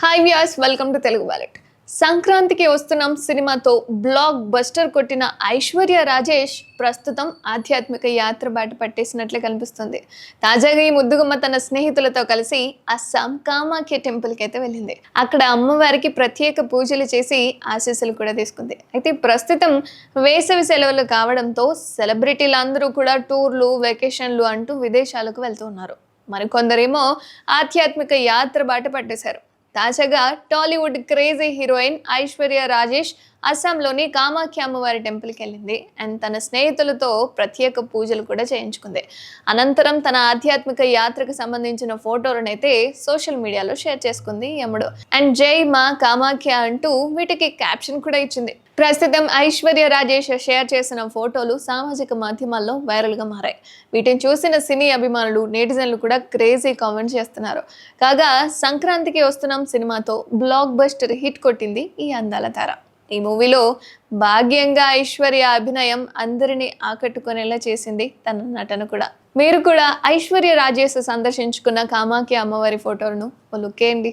Hi Vyas welcome to Telugu wallet సంక్రాంతికి వస్తున్నాం సినిమాతో బ్లాక్ బస్టర్ కొట్టిన ఐశ్వర్య రాజేష్ ప్రస్తుతం ఆధ్యాత్మిక యాత్ర బాట పట్టేసినట్లు కనిపిస్తుంది. తాజాగా ఈ ముద్దుగుమ్మ తన స్నేహితులతో కలిసి అస్సాం కామాఖ్య టెంపుల్కి అయితే వెళ్ళింది. అక్కడ అమ్మవారికి ప్రత్యేక పూజలు చేసి ఆశీస్సులు కూడా తీసుకుంది. అయితే ప్రస్తుతం వేసవి సెలవులు కావడంతో సెలబ్రిటీలు అందరూ కూడా టూర్లు వెకేషన్లు అంటూ విదేశాలకు వెళ్తూ ఉన్నారు. మరికొందరేమో ఆధ్యాత్మిక యాత్ర బాట పట్టేశారు. తాజాగా Tollywood crazy heroine Aishwarya Rajesh అస్సాంలోని కామాఖ్య అమ్మవారి టెంపుల్కి వెళ్ళింది. అండ్ తన స్నేహితులతో ప్రత్యేక పూజలు కూడా చేయించుకుంది. అనంతరం తన ఆధ్యాత్మిక యాత్రకు సంబంధించిన ఫోటోలను అయితే సోషల్ మీడియాలో షేర్ చేసుకుంది యముడు. అండ్ జై మా కామాఖ్య అంటూ వీటికి క్యాప్షన్ కూడా ఇచ్చింది. ప్రస్తుతం ఐశ్వర్య రాజేష్ షేర్ చేసిన ఫోటోలు సామాజిక మాధ్యమాల్లో వైరల్గా మారాయి. వీటిని చూసిన సినీ అభిమానులు నేటిజన్లు కూడా క్రేజీ కామెంట్స్ చేస్తున్నారు. కాగా సంక్రాంతికి వస్తున్నాం సినిమాతో బ్లాక్ బస్టర్ హిట్ కొట్టింది ఈ అందాల తార. ఈ మూవీలో భాగ్యంగా ఐశ్వర్య అభినయం అందరినీ ఆకట్టుకునేలా చేసింది తన నటన కూడా. మీరు కూడా ఐశ్వర్య రాజేష్ సందర్శించుకున్న కామాఖ్య అమ్మవారి ఫోటోలను లుక్కేయండి